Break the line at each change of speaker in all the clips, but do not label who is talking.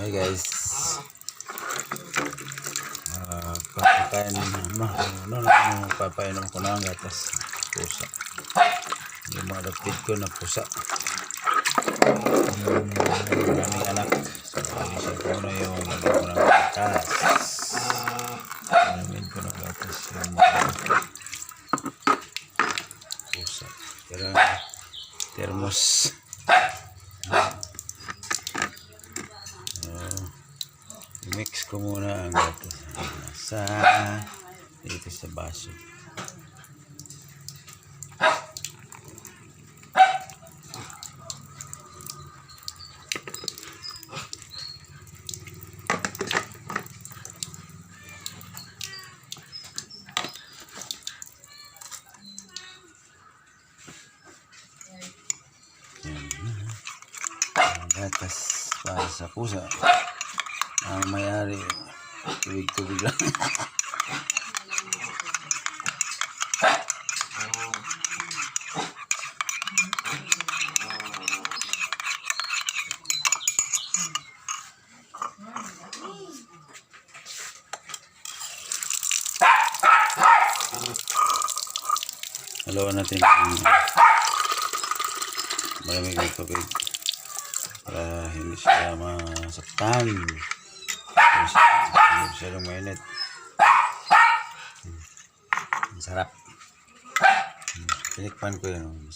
Hi guys. Ah, papakain ma ano na papainom ko na ang gatas pusa. Yung mga adopted ko na pusa. Hmm, maraming anak. So, alisin ko na yung lagyan ko ng gatas. Alamin ko ng gatas yung mga pusa. Pero termos. Mix ko muna ang gatas sa dito sa baso. Yan. Gatas para sa pusa ang may-ari tubig-tubig lang Halawan natin yung malamig ng tubig para hindi siya masaktan. Masyadong mainit. Ang sarap. Hmm. Tinikpan ko yun. Ang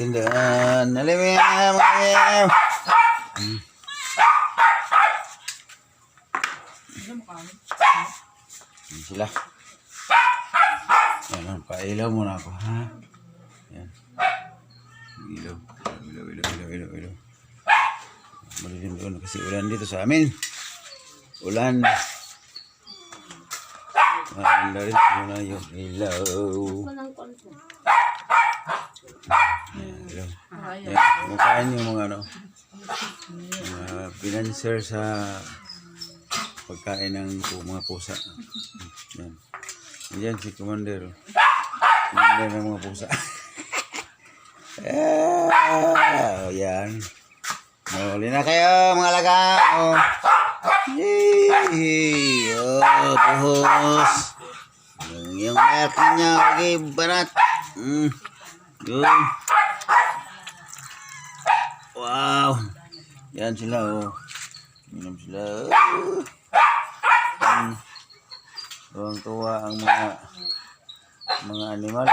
natin doon. Nalimim! Nalimim! Hmm. Yan sila. Yan, pailaw muna ako, ha? Yan. Ilaw. Ilaw, ilaw, ilaw, ilaw, ilaw. Malilim doon kasi ulan dito sa amin. Ulan. Maganda rin muna yung ilaw. Yan, ilaw. Yan, kumakain yung mga ano, mga financer sa pagkain ng mga pusa. Yan. Yan si Commander. Commander ng mga pusa. ah, yan. Mahuli na kayo mga laga. Oh. Yee! Oh, buhos. Yung, milk niya, okay, banat. Mm. Yun. Wow. Yan sila, oh. Minum sila. Oh. Hmm. Tuwang-tuwa ang mga mga animal.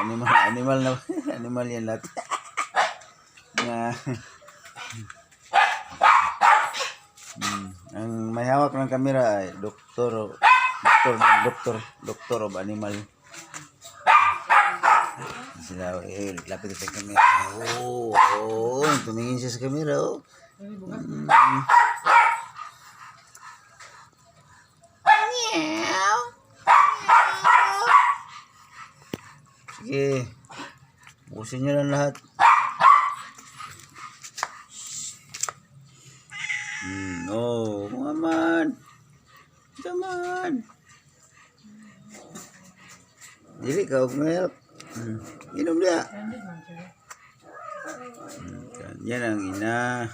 Animal, animal na animal yan lahat. na hmm. Ang may hawak ng kamera ay doktor doktor doktor doktor of animal. Sila eh lapit sa kamera. Oh, oh, tumingin siya sa kamera oh. Hmm. Sige. Busin nyo lang lahat. Hmm, oh, mga man. Come on. Dili ka og milk. Hmm. Inom dia. Hmm, yan ang ina.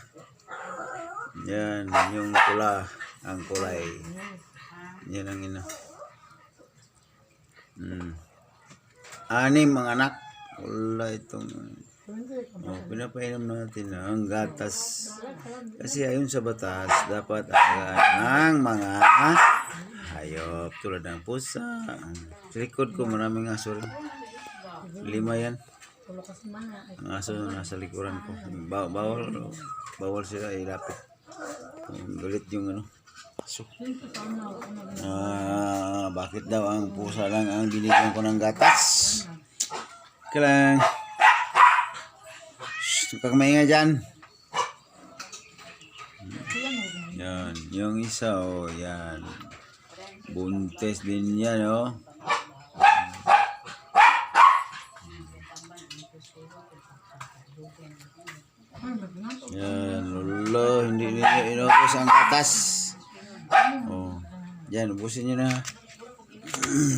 Yan yung pula. Ang kulay. Yan ang ina. Hmm. Anim ang anak. Wala itong... Oh, pinapainom natin ang gatas. Kasi ayon sa batas, dapat alagaan ang mga hayop tulad ng pusa. Sa ko maraming aso rin. Lima yan. Ang aso na nasa likuran ko. Ba- bawal, bawal sila ilapit. Yung Galit yung ano. Aso. Ah, bakit daw ang pusa lang ang binigyan ko ng gatas? Kailangan. Shh, huwag maingay dyan. Yan, yung isa, oh, yan. Buntes din yan, oh. Yan, lolo, hindi ninyo inubos ang katas. Oh, yan, ubusin nyo na.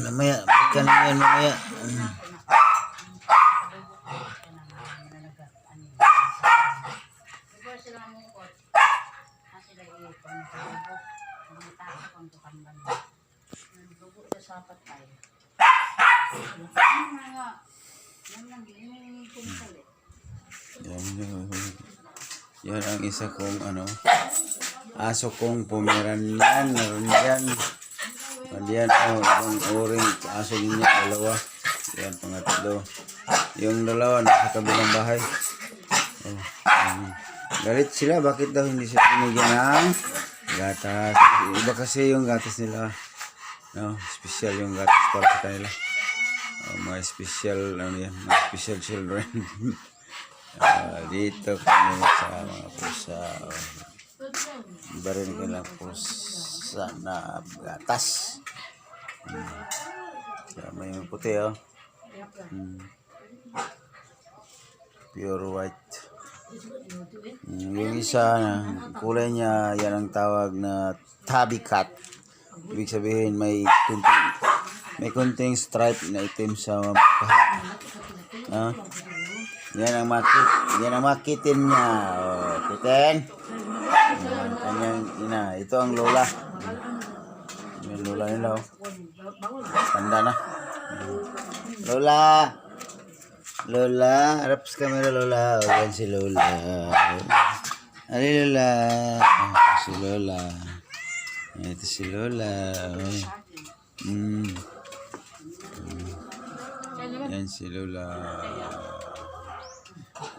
mamaya, balikan na yan mamaya. Yan, yan ang isa kong ano, aso kong pomeranian, meron yan. Yan, oh, ibang uring aso niya, dalawa. Yan, pangatlo. Yung dalawa, nasa kabilang bahay. Oh, um, galit sila, bakit daw hindi sila binigyan ng gatas? Iba kasi yung gatas nila. No, special yung gatas para sa kanila. Oh, mga special, ano yan, mga special children. Ah, dito kami sa mga pusa. Oh. Iba rin kailang pusa na gatas. Hmm. May puti oh. Hmm. Pure white. Hmm, Yung isa na kulay niya, yan ang tawag na tabby cat. Ibig sabihin may kunting may kunting stripe na itim sa mukha. Ah. Yan ang makit, yan ang makitin niya. Oh, kitin. Yan, kanyang ina. Ito ang lola. Yung lola nila. Oh. Tanda na. Lola. Lola. Harap sa camera, Lola. O, yan si Lola. Ali, Lola. Oh, si Lola. Ito si Lola. Oh. Mm. Yan si Lola.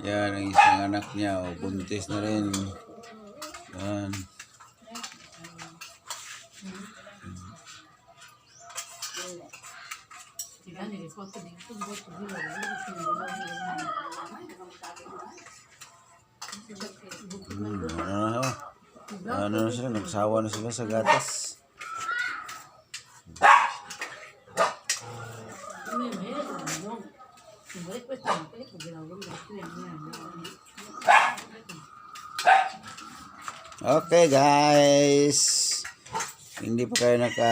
Yan, ang isang anak niya. O, buntis na rin. Yan. Hmm, na, oh. Ano na sila, nagsawa na sila sa gatas. Okay guys. Hindi pa kayo naka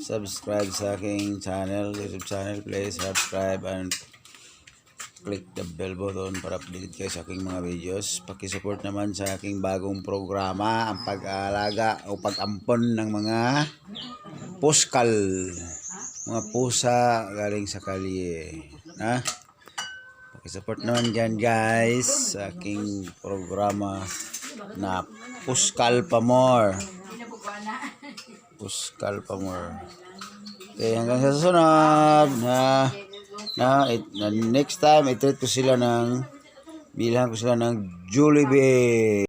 subscribe sa aking channel, YouTube channel, please subscribe and click the bell button para updated kayo sa aking mga videos. Pakisupport naman sa aking bagong programa, ang pag-aalaga o pag-ampon ng mga puskal. Mga pusa galing sa kalye. Ha? Pakisupport naman dyan guys sa aking programa na Puskal pa more. Puskal pa more. Okay, hanggang sa susunod na na, it, na next time i-treat ko sila ng bilhan ko sila ng Jollibee.